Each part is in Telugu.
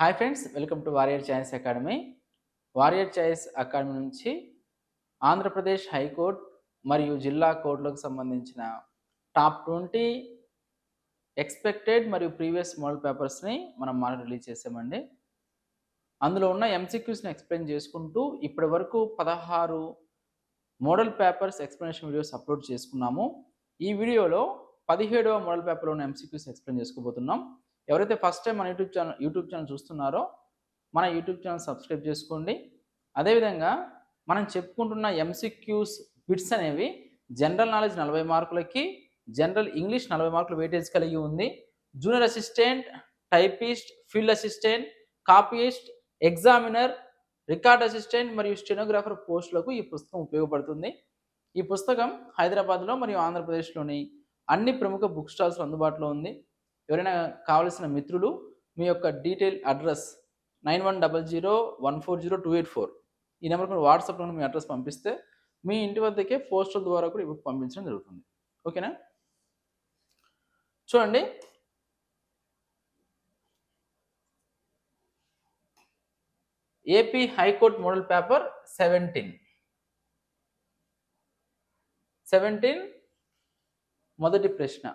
Hi friends welcome to warrior choice academy warrior choice academy నుంచి ఆంధ్రప్రదేశ్ హైకోర్టు మరియు జిల్లా కోర్టులకు సంబంధించిన టాప్ ట్వంటీ ఎక్స్పెక్టెడ్ మరియు ప్రీవియస్ మోడల్ పేపర్స్ని మనం మనం రిలీజ్ చేసామండి. అందులో ఉన్న ఎంసీక్యూస్ని ఎక్స్ప్లెయిన్ చేసుకుంటూ ఇప్పటి వరకు పదహారు model papers explanation videos upload చేసుకున్నాము. ఈ వీడియోలో పదిహేడవ మోడల్ పేపర్లో ఉన్న ఎంసీక్యూస్ ఎక్స్ప్లెయిన్ చేసుకోబోతున్నాం. ఎవరైతే ఫస్ట్ టైం మన యూట్యూబ్ ఛానల్ యూట్యూబ్ ఛానల్ చూస్తున్నారో మన యూట్యూబ్ ఛానల్ సబ్స్క్రైబ్ చేసుకోండి. అదేవిధంగా మనం చెప్పుకుంటున్న ఎంసీక్యూస్ బిట్స్ అనేవి జనరల్ నాలెడ్జ్ నలభై మార్కులకి జనరల్ ఇంగ్లీష్ నలభై మార్కులు వెయిటేజ్ కలిగి ఉంది. Junior assistant typist field assistant copyist examiner record assistant మరియు స్టెనోగ్రాఫర్ పోస్టులకు ఈ పుస్తకం ఉపయోగపడుతుంది. ఈ పుస్తకం హైదరాబాద్లో మరియు ఆంధ్రప్రదేశ్లోని అన్ని ప్రముఖ బుక్ స్టాల్స్లో అందుబాటులో ఉంది. ఎవరైనా కావలసిన మిత్రులు మీ యొక్క detail address nine one double zero one four zero two eight four. ఈ నెంబర్కి వాట్సాప్లో మీ అడ్రస్ పంపిస్తే మీ ఇంటి వద్దకే పోస్టల్ ద్వారా కూడా ఇవి పంపించడం జరుగుతుంది. ఓకేనా? చూడండి. AP high court model paper seventeen. Seventeen మొదటి ప్రశ్న.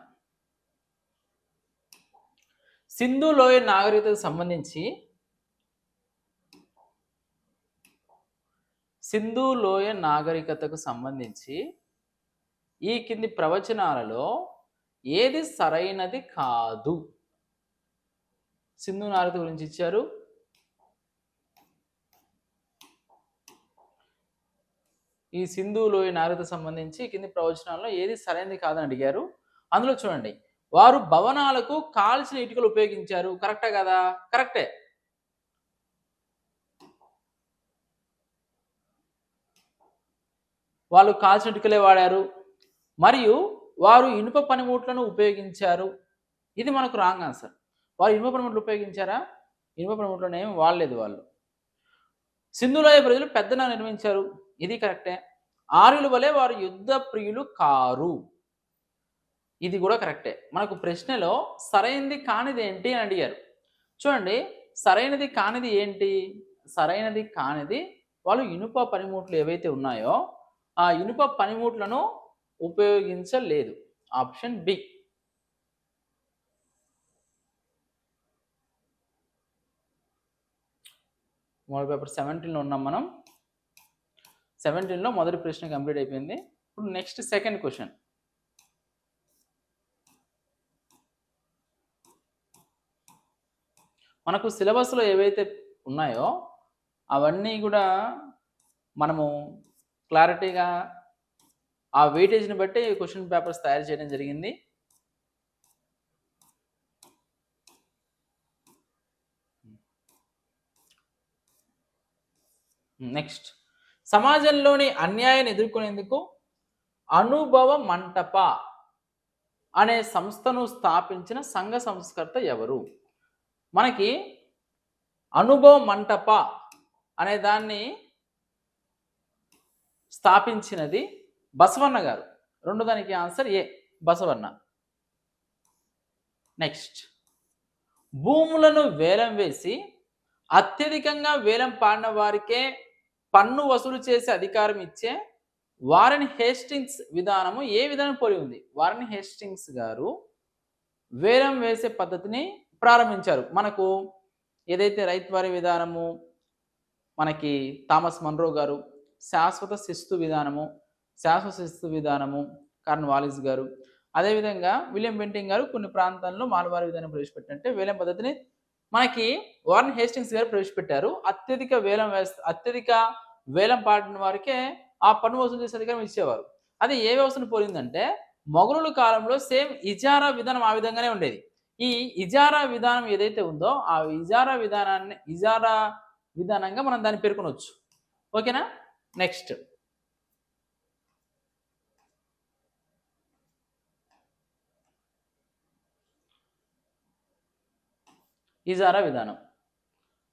సింధు లోయ నాగరికతకు సంబంధించి సింధు లోయ నాగరికతకు సంబంధించి ఈ కింది ప్రవచనాలలో ఏది సరైనది కాదు. సింధు నాగరికత గురించి ఇచ్చారు. ఈ సింధు లోయ నాగరికత సంబంధించి కింది ప్రవచనాల్లో ఏది సరైనది కాదని అడిగారు. అందులో చూడండి. వారు భవనాలకు కాల్చిన ఇటుకలు ఉపయోగించారు. కరెక్టే కదా? కరెక్టే. వాళ్ళు కాల్చిన ఇటుకలే వాడారు. మరియు వారు ఇనుప పనిముట్లను ఉపయోగించారు. ఇది మనకు రాంగ్ ఆన్సర్. వారు ఇనుప పనిముట్లు ఉపయోగించారా? ఇనుప పనిముట్లను ఏమి వాడలేదు వాళ్ళు. సింధులోయ ప్రజలు పెద్దన నిర్మించారు. ఇది కరెక్టే. ఆర్యుల వలె వారు యుద్ధ ప్రియులు కారు. ఇది కూడా కరెక్టే. మనకు ప్రశ్నలో సరైనది కానిది ఏంటి అని అడిగారు. చూడండి సరైనది కానిది ఏంటి? సరైనది కానిది వాళ్ళు ఇనుప పనిముట్లు ఏవైతే ఉన్నాయో ఆ ఇనుప పనిముట్లను ఉపయోగించలేదు. Option B. మోడల్ పేపర్ సెవెంటీన్లో ఉన్నాం మనం. సెవెంటీన్లో మొదటి ప్రశ్న కంప్లీట్ అయిపోయింది. ఇప్పుడు నెక్స్ట్ సెకండ్ క్వశ్చన్. మనకు సిలబస్లో ఏవైతే ఉన్నాయో అవన్నీ కూడా మనము క్లారిటీగా ఆ వెయిటేజ్ని బట్టి క్వశ్చన్ పేపర్స్ తయారు చేయడం జరిగింది. నెక్స్ట్. సమాజంలోని అన్యాయాన్ని ఎదుర్కొనేందుకు అనుభవ మంటప అనే సంస్థను స్థాపించిన సంఘ సంస్కర్త ఎవరు? మనకి అనుభవ మంటప అనే దాన్ని స్థాపించినది బసవన్న గారు. రెండు దానికి ఆన్సర్ ఏ? బసవన్న. నెక్స్ట్. భూములను వేలం వేసి అత్యధికంగా వేలం పాడిన వారికే పన్ను వసూలు చేసే అధికారం ఇచ్చే వారెన్ హేస్టింగ్స్ విధానము ఏ విధానం పోలి ఉంది? వారెన్ హేస్టింగ్స్ గారు వేలం వేసే పద్ధతిని ప్రారంభించారు. మనకు ఏదైతే రైతువారి విధానము మనకి థామస్ మన్రో గారు శాశ్వత శిస్తు విధానము శాశ్వత శిస్తు విధానము కార్న్ వాలిస్ గారు అదేవిధంగా విలియం బెంటింగ్ గారు కొన్ని ప్రాంతాల్లో మాలవారి విధానం ప్రవేశపెట్టంటే వేలం పద్ధతిని మనకి వార్న్ హేస్టింగ్స్ గారు ప్రవేశపెట్టారు. అత్యధిక వేలం వ్యవస్థ అత్యధిక వేలం పాడిన వారికే ఆ పన్ను వసూలు చేసే అధికారం ఇచ్చేవారు. అది ఏ వ్యవస్థను పోలిందంటే మొఘలుల కాలంలో సేమ్ ఇజారా విధానం ఆ విధంగానే ఉండేది. ఈ ఇజారా విధానం ఏదైతే ఉందో ఆ ఇజారా విధానాన్ని ఇజారా విధానంగా మనం దాన్ని పేర్కొనవచ్చు. ఓకేనా? నెక్స్ట్ ఇజారా విధానం.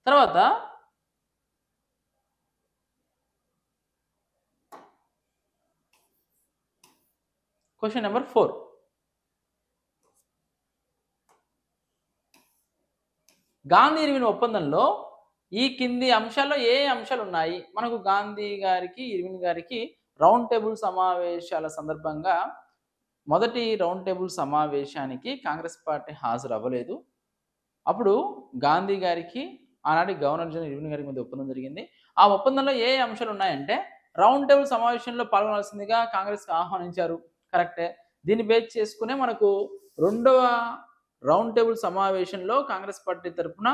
తర్వాత question number four. Gandhi Irwin ఒప్పందంలో ఈ కింది అంశాల్లో ఏ అంశాలు ఉన్నాయి మనకు గాంధీ గారికి ఇర్విన్ గారికి రౌండ్ టేబుల్ సమావేశాల సందర్భంగా మొదటి రౌండ్ టేబుల్ సమావేశానికి కాంగ్రెస్ పార్టీ హాజరు అవ్వలేదు అప్పుడు గాంధీ గారికి ఆనాటి గవర్నర్ జనరల్ ఇర్విన్ గారికి మధ్య ఒప్పందం జరిగింది. ఆ ఒప్పందంలో ఏ అంశాలు ఉన్నాయంటే రౌండ్ టేబుల్ సమావేశంలో పాల్గొనాల్సిందిగా కాంగ్రెస్కి ఆహ్వానించారు. కరెక్టే. దీన్ని బేస్ చేసుకునే మనకు రెండవ రౌండ్ టేబుల్ సమావేశంలో కాంగ్రెస్ పార్టీ తరఫున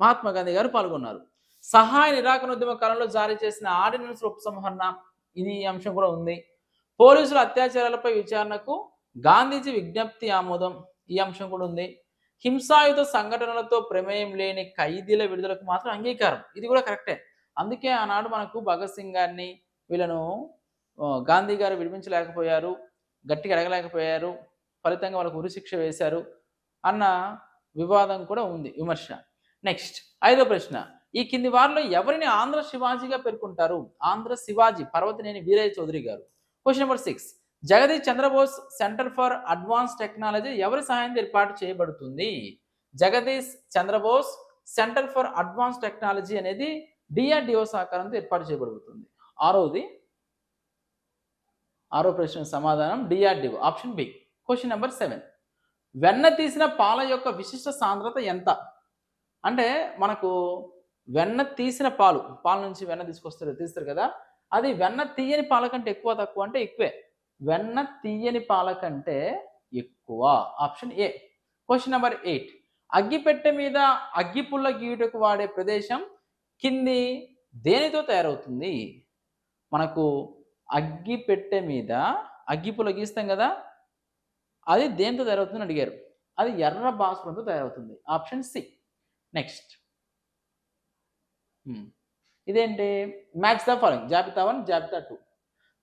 మహాత్మా గాంధీ గారు పాల్గొన్నారు. సహాయ నిరాకరణోద్యమ కాలంలో జారీ చేసిన ఆర్డినెన్స్ ఉపసంహరణ ఇది ఈ అంశం కూడా ఉంది. పోలీసుల అత్యాచారాలపై విచారణకు గాంధీజీ విజ్ఞప్తి ఆమోదం ఈ అంశం కూడా ఉంది. హింసాయుత సంఘటనలతో ప్రమేయం లేని ఖైదీల విడుదలకు మాత్రం అంగీకారం ఇది కూడా కరెక్టే. అందుకే ఆనాడు మనకు భగత్ సింగ్ గారిని వీళ్ళను గాంధీ గారు విడిపించలేకపోయారు గట్టిగా అడగలేకపోయారు ఫలితంగా వాళ్ళకు ఉరిశిక్ష వేశారు. అన్న వివాదం కూడా ఉంది విమర్శ. నెక్స్ట్ ఐదో ప్రశ్న. ఈ కింది వారిలో ఎవరిని ఆంధ్ర శివాజీగా పేర్కొంటారు? ఆంధ్ర శివాజీ పర్వతనేని వీరయ్య చౌదరి గారు. Question number six Jagadish Chandra Bose center for advance technology ఎవరి సహాయంతో ఏర్పాటు చేయబడుతుంది? Jagadish Chandra Bose center for advance technology అనేది డిఆర్డిఓ సహకారంతో ఏర్పాటు చేయబడుతుంది. ఆరోది ఆరో ప్రశ్న సమాధానం DRDO option B question number seven వెన్న తీసిన పాల యొక్క విశిష్ట సాంద్రత ఎంత? అంటే మనకు వెన్న తీసిన పాలు పాల నుంచి వెన్న తీసుకొస్తారు తీస్తారు కదా? అది వెన్న తీయని పాల కంటే ఎక్కువ తక్కువ అంటే ఎక్కువే. వెన్న తీయని పాల కంటే ఎక్కువ. Option A. Question number eight అగ్గిపెట్టె మీద అగ్గిపుల్ల గీయుటకు వాడే ప్రదేశం కింది దేనితో తయారవుతుంది? మనకు అగ్గిపెట్టె మీద అగ్గిపుల్ల గీస్తాం కదా? అది దేంతో తయారవుతుందని అడిగారు. అది ఎర్ర భాస్వరంతో తయారవుతుంది. Option C. నెక్స్ట్. ఇదేంటి? Match the following. జాబితా వన్ జాబితా టూ.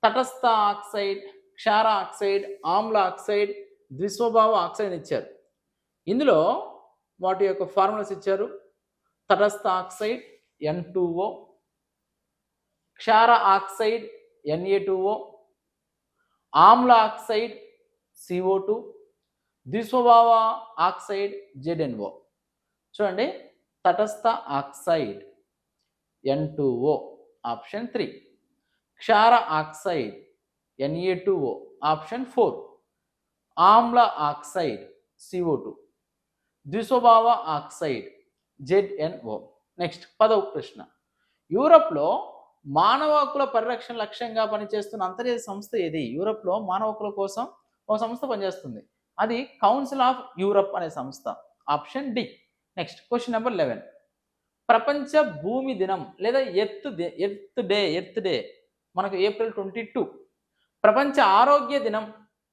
తటస్థ ఆక్సైడ్ క్షార ఆక్సైడ్ ఆమ్ల ఆక్సైడ్ ద్విస్వభావ ఆక్సైడ్ ఇచ్చారు. ఇందులో వాటి యొక్క ఫార్ములాస్ ఇచ్చారు. తటస్థ ఆక్సైడ్ ఎన్ టూఓ క్షార ఆక్సైడ్ ఎన్ఏ టూఓ ఆమ్ల ఆక్సైడ్ సిఓ టూ ద్విస్వభావ ఆక్సైడ్ జెడ్ఎన్ఓ చూడండి తటస్థ oxide N two O option three. క్షార oxide NA two O option four. ఆమ్ల ఆక్సైడ్ సిఓ టూ ద్విస్వభావ ఆక్సైడ్ జెడ్ఎన్ఓ నెక్స్ట్ పదవ ప్రశ్న. యూరప్లో మానవ హక్కుల పరిరక్షణ లక్ష్యంగా పనిచేస్తున్న అంతర్జాతీయ సంస్థ ఏది? యూరప్లో మానవ హక్కుల కోసం ఒక సంస్థ పనిచేస్తుంది. అది కౌన్సిల్ ఆఫ్ యూరప్ అనే సంస్థ. Option D next question number eleven ప్రపంచ భూమి దినం లేదా earth earth day earth day. మనకు ఏప్రిల్ ట్వంటీ టూ ప్రపంచ ఆరోగ్య దినం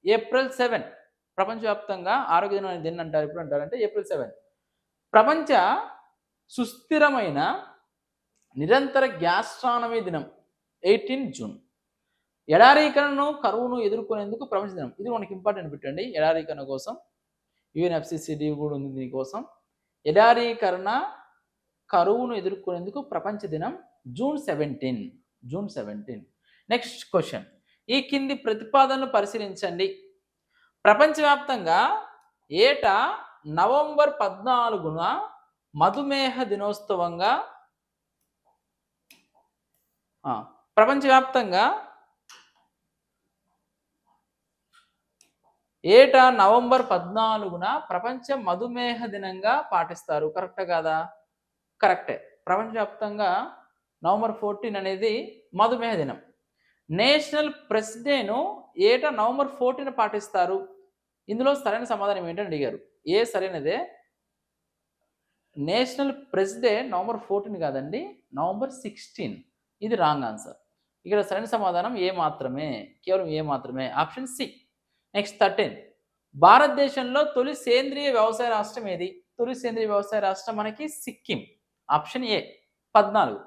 ఏప్రిల్ సెవెన్ ప్రపంచవ్యాప్తంగా ఆరోగ్య దినం అనే దినం అంటారు? ఎప్పుడు అంటారంటే ఏప్రిల్ సెవెన్ ప్రపంచ సుస్థిరమైన నిరంతర గ్యాస్ట్రానమీ దినం ఎయిటీన్ జూన్ ఎడారీకరణను కరువును ఎదుర్కొనేందుకు ప్రపంచ దినం ఇది మనకి ఇంపార్టెంట్ పెట్టండి. ఎడారీకరణ కోసం యుఎన్ఎఫ్సిసిడి కూడా ఉంది దీనికోసం ఎడారీకరణ కరువును ఎదుర్కొనేందుకు ప్రపంచ దినం June seventeen. June seventeen. Next question. ఈ కింది ప్రతిపాదనలు పరిశీలించండి. ప్రపంచవ్యాప్తంగా ఏటా నవంబర్ పద్నాలుగున మధుమేహ దినోత్సవంగా ప్రపంచవ్యాప్తంగా ఏటా నవంబర్ పద్నాలుగున ప్రపంచ మధుమేహ దినంగా పాటిస్తారు. కరెక్ట్ కాదా? కరెక్టే. ప్రపంచవ్యాప్తంగా నవంబర్ ఫోర్టీన్ అనేది మధుమేహ దినం. నేషనల్ ప్రెస్ డేను ఏటా నవంబర్ ఫోర్టీన్ పాటిస్తారు. ఇందులో సరైన సమాధానం ఏంటని అడిగారు. ఏ సరైనదే? National press day November fourteen కాదండి నవంబర్ సిక్స్టీన్. ఇది రాంగ్ ఆన్సర్. ఇక్కడ సరైన సమాధానం ఏ మాత్రమే? కేవలం ఏ మాత్రమే? Option C. నెక్స్ట్ థర్టీన్ భారతదేశంలో తొలి సేంద్రియ వ్యవసాయ రాష్ట్రం ఏది? తొలి సేంద్రియ వ్యవసాయ రాష్ట్రం మనకి సిక్కిం. ఆప్షన్ ఏ పద్నాలుగు.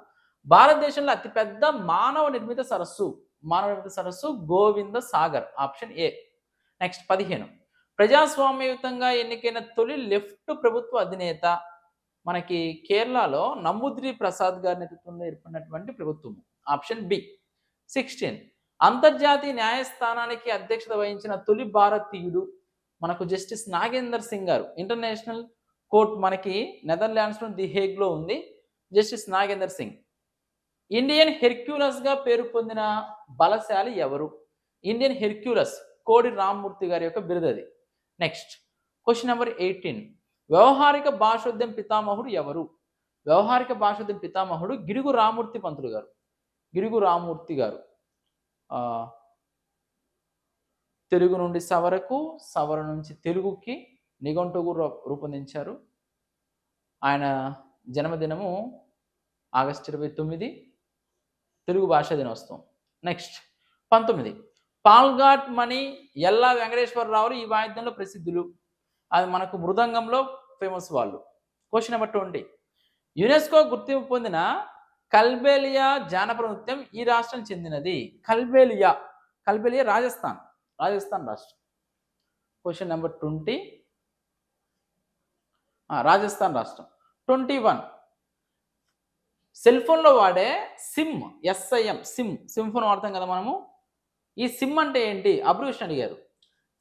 భారతదేశంలో అతిపెద్ద మానవ నిర్మిత సరస్సు. మానవ నిర్మిత సరస్సు Govind Sagar. Option A next పదిహేను. ప్రజాస్వామ్యయుతంగా ఎన్నికైన తొలి లెఫ్ట్ ప్రభుత్వ అధినేత మనకి కేరళలో నమ్ముద్రి ప్రసాద్ గారి నేతృత్వంలో ఏర్పడినటువంటి ప్రభుత్వం ఆప్షన్ బి సిక్స్టీన్ అంతర్జాతీయ న్యాయస్థానానికి అధ్యక్షత వహించిన తొలి భారతీయుడు మనకు జస్టిస్ నాగేందర్ సింగ్ గారు. ఇంటర్నేషనల్ కోర్ట్ మనకి నెదర్లాండ్స్లో ది హేగ్లో ఉంది. జస్టిస్ నాగేందర్ సింగ్. ఇండియన్ హెర్క్యులస్గా పేరు పొందిన బలశాలి ఎవరు? ఇండియన్ హెర్క్యులస్ కోడి రామ్మూర్తి గారి యొక్క బిరుదది. Next question number eighteen. వ్యవహారిక భాషోద్యం పితామహుడు ఎవరు? వ్యవహారిక భాషోద్యం పితామహుడు గిడుగు రామూర్తి పంతులు గారు. గిరిగు రామూర్తి గారు. తెలుగు నుండి సవరకు సవర నుంచి తెలుగుకి నిఘంటువు రూ- రూపొందించారు. ఆయన జన్మదినము ఆగస్టు ఇరవై తొమ్మిది తెలుగు భాషా దినోత్సవం. నెక్స్ట్ పంతొమ్మిది. పాల్ఘాట్ మణి ఎల్లా వెంకటేశ్వరరావులు ఈ వాయిద్యంలో ప్రసిద్ధులు. అది మనకు మృదంగంలో ఫేమస్ వాళ్ళు. Question number twenty. యునెస్కో గుర్తింపు పొందిన కల్బేలియా జానపద నృత్యం ఈ రాష్ట్రం చెందినది. కల్బేలియా కల్బేలియా రాజస్థాన్ రాజస్థాన్ రాష్ట్రం. క్వశ్చన్ నెంబర్ ట్వంటీ రాజస్థాన్ రాష్ట్రం. ట్వంటీ వన్ సెల్ ఫోన్లో వాడే SIM S I M SIM SIM phone వాడతాం కదా మనము. ఈ సిమ్ అంటే ఏంటి? అబ్రివేషన్ అడిగారు.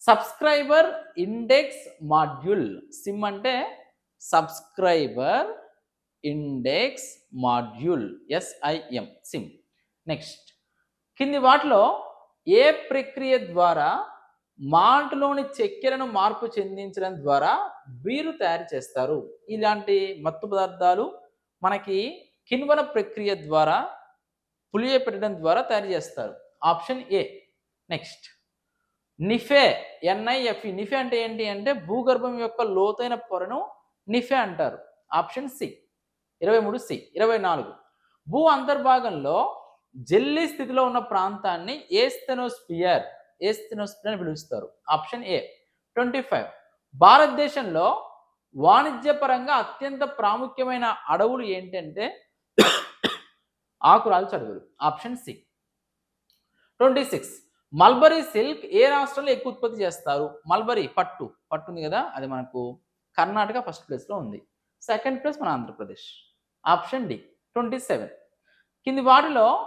Subscriber index module. సిమ్ అంటే subscriber index module S I M SIM next కింది వాటిలో ఏ ప్రక్రియ ద్వారా మాల్ట్లోని చక్కెరను మార్పు చెందించడం ద్వారా బీరు తయారు చేస్తారు? ఇలాంటి మత్తు పదార్థాలు మనకి కిణ్వన ప్రక్రియ ద్వారా పులియ పెట్టడం ద్వారా తయారు చేస్తారు. Option A next NIFE ఎన్ఐఎఫ్ఈ nife అంటే ఏంటి అంటే భూగర్భం యొక్క లోతైన పొరను నిఫే అంటారు. ఆప్షన్ సి ఇరవై మూడు సి ఇరవై నాలుగు. భూ అంతర్భాగంలో జెల్లీ స్థితిలో ఉన్న ప్రాంతాన్ని ఏస్తెనోస్పియర్ ఏస్తెనోస్పియర్ అని పిలుస్తారు. Option A twenty five. భారతదేశంలో వాణిజ్యపరంగా అత్యంత ప్రాముఖ్యమైన అడవులు ఏంటంటే ఆకురాలు చడుగులు option C twenty six. Mulberry silk ఏ రాష్ట్రంలో ఎక్కువ ఉత్పత్తి చేస్తారు? మల్బరీ పట్టు. పట్టు ఉంది కదా అది మనకు కర్ణాటక ఫస్ట్ ప్లేస్లో ఉంది. సెకండ్ ప్లేస్ మన Andhra Pradesh. Option D twenty seven. కింది వాటిలో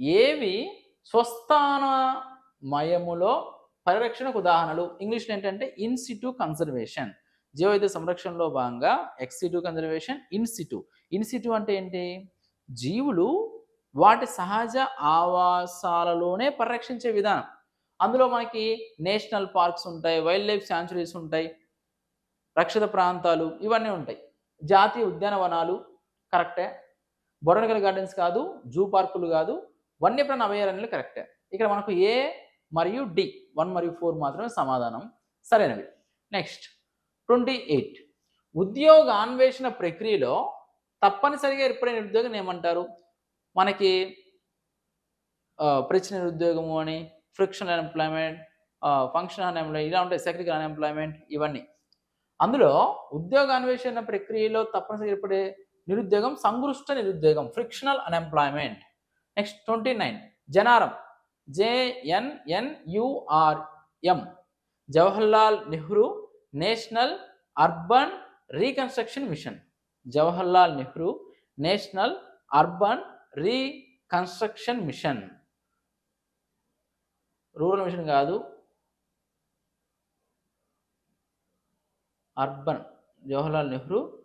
ఏవి స్వస్థానమయములో పరిరక్షణకు ఉదాహరణలు? ఇంగ్లీష్లో ఏంటంటే ఇన్సిటు కన్జర్వేషన్ జీవవైద్య సంరక్షణలో భాగంగా ఎక్సిటు కన్జర్వేషన్ ఇన్సిటు ఇన్సిటు అంటే ఏంటి? జీవులు వాటి సహజ ఆవాసాలలోనే పరిరక్షించే విధానం. అందులో మనకి నేషనల్ పార్క్స్ ఉంటాయి వైల్డ్ లైఫ్ శాంచురీస్ ఉంటాయి రక్షిత ప్రాంతాలు ఇవన్నీ ఉంటాయి. జాతీయ ఉద్యానవనాలు కరెక్టే. బొటనికల్ గార్డెన్స్ కాదు జూ పార్కులు కాదు వన్యప్రాణ అభయారణ్యాలు కరెక్టే. ఇక్కడ మనకు ఏ మరియు డి వన్ మరియు ఫోర్ మాత్రమే సమాధానం. సరైనవి నెక్స్ట్ ట్వంటీ ఎయిట్. ఉద్యోగ అన్వేషణ ప్రక్రియలో తప్పనిసరిగా ఏర్పడిన నిరుద్యోగం ఏమంటారు? మనకి ప్రచిన నిరుద్యోగము అని ఫ్రిక్షనల్ అన్ఎంప్లాయ్మెంట్ ఫంక్షన్ అన్ఎంప్లాయ్ ఇలా ఉంటాయి సెక్రికల్ అన్ఎంప్లాయ్మెంట్ ఇవన్నీ. అందులో ఉద్యోగ అన్వేషణ ప్రక్రియలో తప్పనిసరిగా ఏర్పడే నిరుద్యోగం సంగృష్ట నిరుద్యోగం frictional unemployment next twenty nine Jannaram JNNURM Jawaharlal Nehru national urban reconstruction mission. Jawaharlal Nehru national urban reconstruction mission. Rural mission కాదు. Urban. Jawaharlal Nehru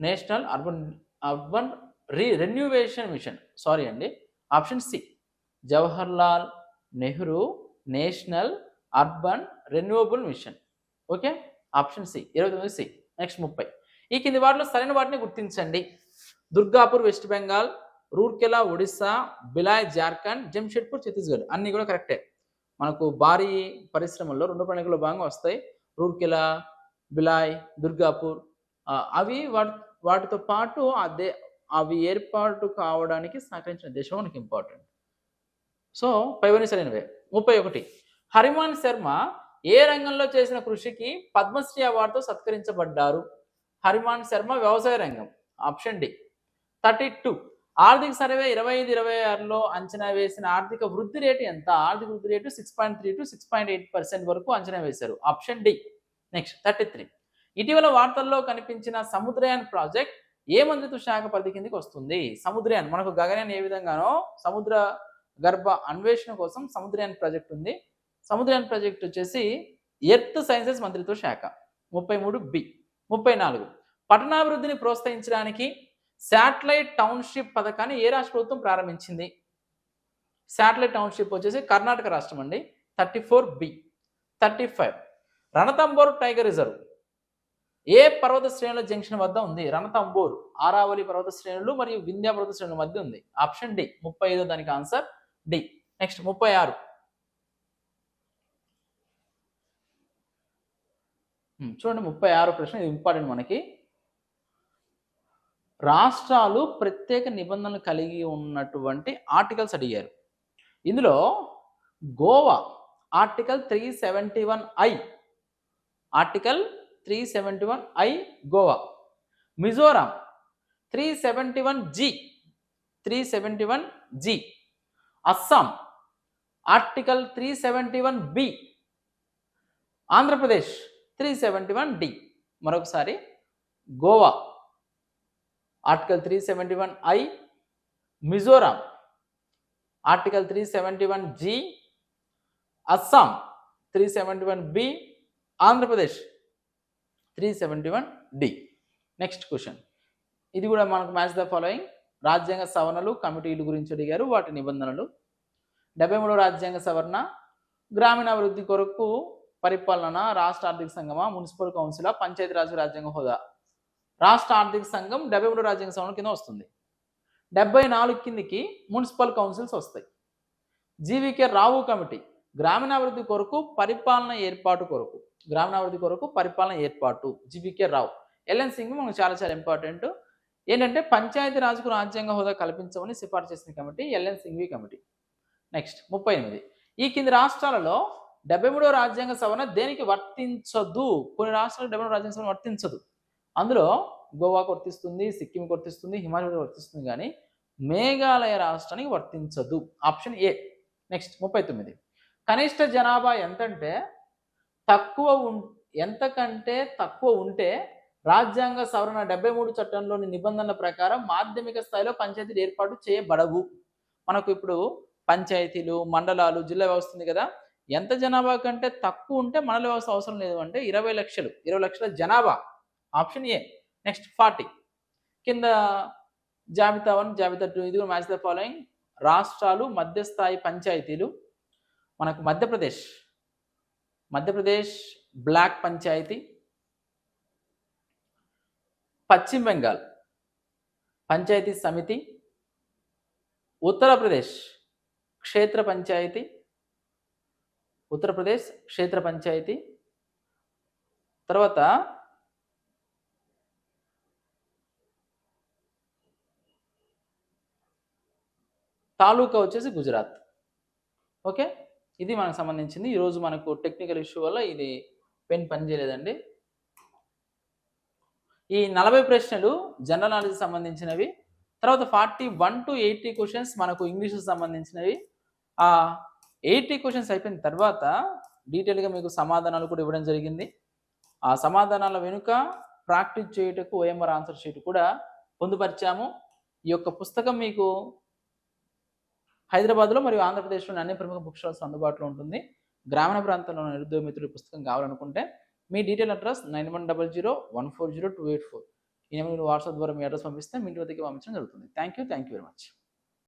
national urban urban re renovation mission. Sorry అండి. Option C. Jawaharlal Nehru national urban renewable mission. Okay? Option C. ఇరవై తొమ్మిది సి. నెక్స్ట్ ముప్పై. ఈ కింది వాటిలో సరైన వాటిని గుర్తించండి. దుర్గాపూర్ వెస్ట్ బెంగాల్ రూర్కెలా ఒడిస్సా బిలాయ్ జార్ఖండ్ జంషెడ్పూర్ ఛత్తీస్గఢ్. అన్నీ కూడా కరెక్టే. మనకు భారీ పరిశ్రమల్లో రెండు ప్రణాళికలో భాగంగా వస్తాయి. రూర్కెలా బిలాయ్ దుర్గాపూర్. అవి వాటి వాటితో పాటు అదే అవి ఏర్పాటు కావడానికి సహకరించిన దేశం మనకి ఇంపార్టెంట్ సో పైవని సరైనవే ముప్పై ఒకటి. హరిమాన్ శర్మ ఏ రంగంలో చేసిన కృషికి పద్మశ్రీ అవార్డుతో సత్కరించబడ్డారు? హరిమాన్ శర్మ వ్యవసాయ రంగం. ఆప్షన్ డి థర్టీ టూ ఆర్థిక సర్వే ఇరవై ఐదు ఇరవై ఆరులో అంచనా వేసిన ఆర్థిక వృద్ధి రేటు ఎంత? ఆర్థిక వృద్ధి rate six point three to six point eight percent వరకు అంచనా వేశారు. Option D next thirty three ఇటీవల వార్తల్లో కనిపించిన సముద్రయాన్ ప్రాజెక్ట్ ఏ మంత్రిత్వ శాఖ పరిధి కిందకి వస్తుంది? సముద్రయాన్ మనకు గగనయాన్ ఏ విధంగానో సముద్ర గర్భ అన్వేషణ కోసం సముద్రయాన్ ప్రాజెక్ట్ ఉంది. సముద్రయాన్ ప్రాజెక్ట్ వచ్చేసి ఎర్త్ సైన్సెస్ మంత్రిత్వ శాఖ ముప్పై మూడు బి ముప్పై నాలుగు పట్టణాభివృద్ధిని ప్రోత్సహించడానికి శాటిలైట్ టౌన్షిప్ పథకాన్ని ఏ రాష్ట్ర ప్రభుత్వం ప్రారంభించింది? శాటిలైట్ టౌన్షిప్ వచ్చేసి కర్ణాటక రాష్ట్రం అండి thirty four B thirty five. Ranthambore tiger reserve ఏ పర్వత శ్రేణుల జంక్షన్ వద్ద ఉంది? రణతంబోర్. ఆరావళి పర్వత శ్రేణులు మరియు వింధ్యా పర్వత శ్రేణుల మధ్య ఉంది. Option D. ముప్పై ఐదో దానికి ఆన్సర్ డి. నెక్స్ట్ ముప్పై ఆరు చూడండి ముప్పై ఆరు ప్రశ్న. ఇది ఇంపార్టెంట్ మనకి. రాష్ట్రాలు ప్రత్యేక నిబంధనలు కలిగి ఉన్నటువంటి ఆర్టికల్స్ అడిగారు. ఇందులో Goa article three seventy one I. Article three seventy one I Goa Mizoram three seventy one G three seventy one G Assam article three seventy one B Andhra Pradesh three seventy one D మరొకసారి Goa article three seventy one I Mizoram article three seventy one G Assam three seventy one B Andhra Pradesh three seventy one D. Next question ఇది కూడా మనకు మ్యాచ్ ద ఫాలోయింగ్ రాజ్యాంగ సవరణలు కమిటీలు గురించి అడిగారు వాటి నిబంధనలు. డెబ్బై మూడో రాజ్యాంగ సవరణ. గ్రామీణాభివృద్ధి కొరకు పరిపాలన రాష్ట్ర ఆర్థిక సంఘమా మున్సిపల్ కౌన్సిలా పంచాయతీరాజ్ రాజ్యాంగ హోదా. రాష్ట్ర ఆర్థిక సంఘం డెబ్బై మూడు రాజ్యాంగ సవరణ కింద వస్తుంది. డెబ్బై నాలుగు కిందికి మున్సిపల్ కౌన్సిల్స్ వస్తాయి. GVK Rao committee. గ్రామీణాభివృద్ధి కొరకు పరిపాలన ఏర్పాటు కొరకు. గ్రామీణాభివృద్ధి కొరకు పరిపాలన ఏర్పాటు. జీవికే రావు. ఎల్ఎన్ సింగ్ మనకు చాలా చాలా ఇంపార్టెంట్ ఏంటంటే పంచాయతీ రాజుకు రాజ్యాంగ హోదా కల్పించమని సిఫార్సు చేసిన committee L N Singhvi committee. Next ముప్పై ఎనిమిది. ఈ కింది రాష్ట్రాలలో డెబ్బై మూడో రాజ్యాంగ సవరణ దేనికి వర్తించదు? కొన్ని రాష్ట్రాలకు డెబ్బై మూడో రాజ్యాంగ సవరణ వర్తించదు. అందులో గోవాకు వర్తిస్తుంది సిక్కింకి వర్తిస్తుంది హిమాచల్ వర్తిస్తుంది కానీ మేఘాలయ రాష్ట్రానికి వర్తించదు. Option A. నెక్స్ట్ ముప్పై తొమ్మిది. కనిష్ట జనాభా ఎంతంటే తక్కువ ఉం ఎంతకంటే తక్కువ ఉంటే రాజ్యాంగ సవరణ డెబ్బై మూడు చట్టంలోని నిబంధనల ప్రకారం మాధ్యమిక స్థాయిలో పంచాయతీలు ఏర్పాటు చేయబడవు. మనకు ఇప్పుడు పంచాయతీలు మండలాలు జిల్లా వ్యవస్థ ఉంది కదా. ఎంత జనాభా కంటే తక్కువ ఉంటే మండల వ్యవస్థ అవసరం లేదు అంటే ఇరవై లక్షలు ఇరవై లక్షల జనాభా. Option A. Next forty. కింద జాబితా వన్ జాబితా టూ ఇది మ్యాచ్ ద ఫాలోయింగ్. రాష్ట్రాలు మధ్యస్థాయి పంచాయతీలు. మనకు మధ్యప్రదేశ్. మధ్యప్రదేశ్ బ్లాక్ పంచాయతీ పశ్చిమ బెంగాల్ పంచాయతీ సమితి ఉత్తరప్రదేశ్ క్షేత్ర పంచాయతీ ఉత్తరప్రదేశ్ క్షేత్ర పంచాయతీ తర్వాత తాలూకా వచ్చేసి గుజరాత్. ఓకే? ఇది మనకు సంబంధించింది. ఈరోజు మనకు టెక్నికల్ ఇష్యూ వల్ల ఇది పెన్ పనిచేయలేదండి ఈ నలభై ప్రశ్నలు జనరల్ నాలెడ్జ్ సంబంధించినవి తర్వాత forty one to eighty questions మనకు ఇంగ్లీష్ సంబంధించినవి. ఆ ఎయిటీ క్వశ్చన్స్ అయిపోయిన తర్వాత డీటెయిల్గా మీకు సమాధానాలు కూడా ఇవ్వడం జరిగింది. ఆ సమాధానాల వెనుక ప్రాక్టీస్ చేయుటకు ఓఎంఆర్ ఆన్సర్ షీట్ కూడా పొందుపరిచాము. ఈ యొక్క పుస్తకం మీకు హైదరాబాద్లో మరియు ఆంధ్రప్రదేశ్లోని అన్ని ప్రముఖ బుక్ స్టాల్స్ అందుబాటులో ఉంటుంది. గ్రామీణ ప్రాంతంలో నిరుద్యోగ మిత్రులు పుస్తకం కావాలనుకుంటే మీ detail address nine one double zero one four zero two eight four. ఈ నెంబర్ వాట్సాప్ ద్వారా మీ అడ్రస్ పంపిస్తే మీ ఇంటి వద్దకి పంపించడం జరుగుతుంది. Thank you thank you very much.